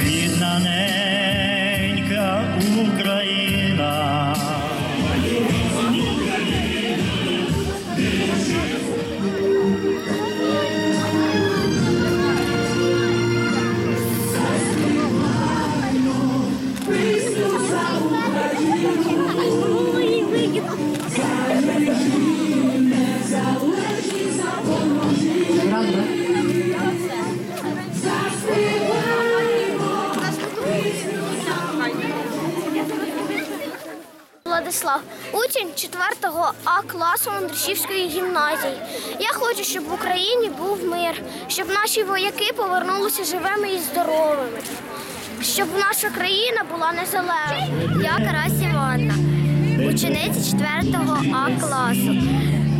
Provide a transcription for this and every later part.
рідна ненька Владислав, учень 4 А класу Андрішівської гімназії. Я хочу, щоб в Україні був мир, щоб наші вояки повернулися живими і здоровими, щоб наша країна була незалежною. Я Карась Іванна, учениця 4 А класу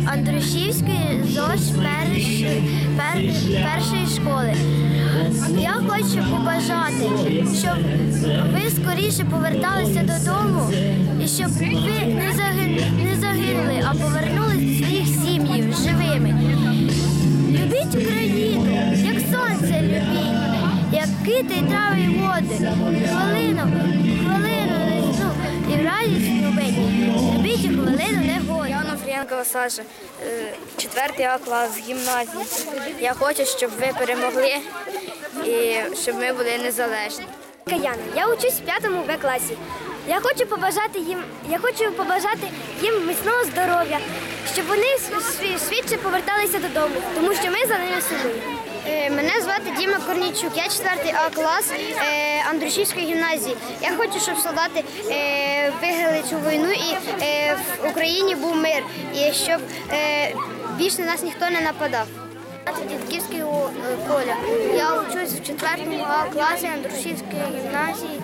Андрушівської ЗОЖ першої, пер, першої школи. Я хочу побажати, щоб ви скоріше поверталися додому і щоб ви не, загин, не загинули, а повернулись до своїх сім'їв живими. Любіть Україну, як сонце любіть, як кити й трави й води. Хвилину, хвилину весну і радість любить. Любіть і хвилину негоді. Яна Фрієнкова Саша, е, четвертий А клас гімназії. Я хочу, щоб ви перемогли і щоб ми були незалежні. Каяна, я учусь в п'ятому В класі. Я хочу побажати їм, я хочу побажати їм міцного здоров'я, щоб вони швидше поверталися додому, тому що ми за ними сумуємо. Е, Мене звати Діма Корнійчук, я четвертий А клас е, Андрушівської гімназії. Я хочу, щоб солдати е, виграли цю війну і в Україні був мир, і щоб більше на нас ніхто не нападав. Дідківський о, Коля. Я учусь в четвертому А класі Андрушівської гімназії.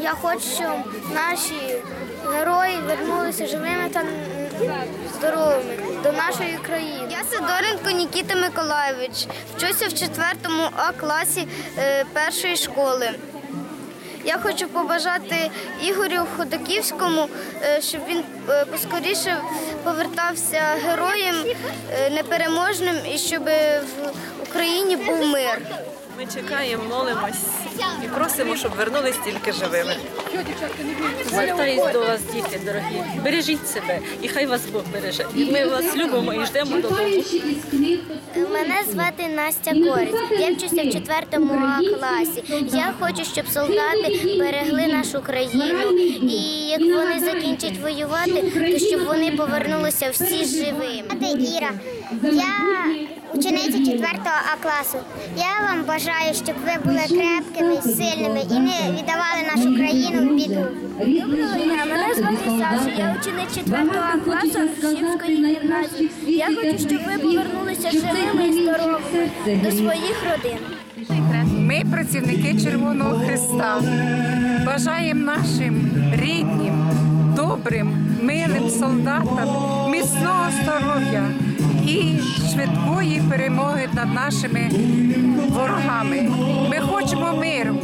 Я хочу, щоб наші герої вернулися живими та здоровими до нашої країни. Я Сидоренко Нікіта Миколайович. Вчуся в четвертому А класі е, першої школи. Я хочу побажати Ігорю Ходаківському, е, щоб він е, поскоріше повертався героєм непереможним і щоб в Україні був мир. Ми чекаємо, молимось і просимо, щоб вернулись тільки живими. Звертаюсь до вас, діти дорогі. Бережіть себе і хай вас Бог береже. Ми вас любимо і ждемо додому. Мене звати Настя Корець. Я вчуся в четвертому класі. Я хочу, щоб солдати берегли нашу країну. І як вони закінчать воювати, то щоб вони повернулися всі живими. Іра, я учениця 4 А класу. Я вам бажаю, щоб ви були крепкими, сильними і не віддавали нашу країну в біду. Мене звати Саша, я ученик 4 А класу Андрушівської гімназії. Я хочу, щоб ви повернулися живими і здоровими до своїх родин. Ми, працівники Червоного Христа, бажаємо нашим рідним, добрим, милим солдатам міцного здоров'я і швидкої перемоги над нашими ворогами. Ми хочемо миру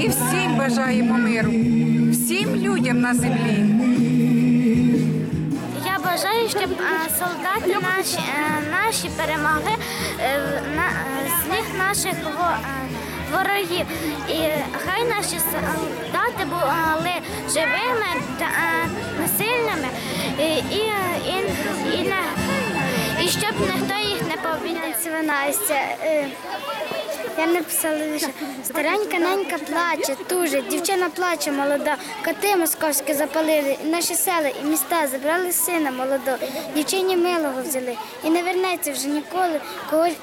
і всім бажаємо миру, всім людям на землі. Я бажаю, щоб е, солдати наші, е, наші е, на, злих наших ворогів. І хай наші солдати були живими та насильними, і, і, і, і, і щоб ніхто їх не Настя. Е, Я написала лише старенька ненька плаче, дуже, дівчина плаче молода, коти московські запалили, і наші села і міста забрали сина молодого, дівчині милого взяли. І не вернеться вже ніколи, кого е,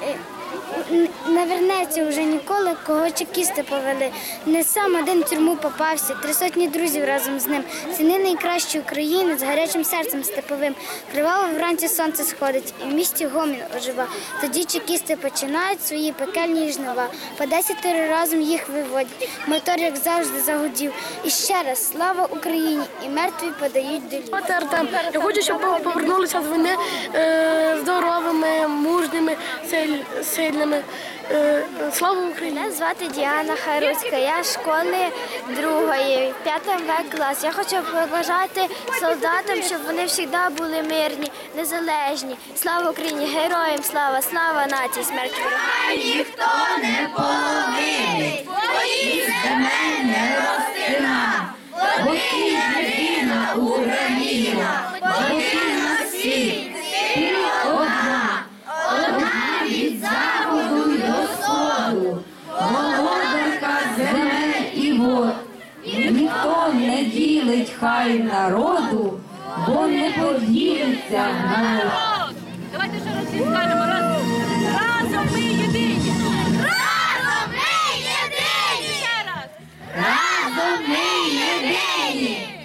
не вернеться вже ніколи, кого чекісти повели. Не сам один в тюрму попався, три сотні друзів разом з ним. Сини найкращі України з гарячим серцем степовим. Криваво вранці сонце сходить, і в місті гомін ожива. Тоді чекісти починають свої пекельні жнива. По десятеро разом їх виводять. Мотор, як завжди, загудів. І ще раз слава Україні! І мертві подають долі. Артем. Я хочу, щоб повернулися з війни е, здоровими, мужніми, силь- сильними різними. Е, слава Україні! Мене звати Діана Харуська, я з школи другої, 5 В клас. Я хочу побажати солдатам, щоб вони завжди були мирні, незалежні. Слава Україні! Героям слава, слава нації, смерть ворогам! ніхто не полонить, бої мене ростина, бої Скажуть хай народу, бо не поділиться в нас. Давайте ще раз всі скажемо разом. Разом ми єдині. Разом ми єдині! Ще раз. Разом ми єдині!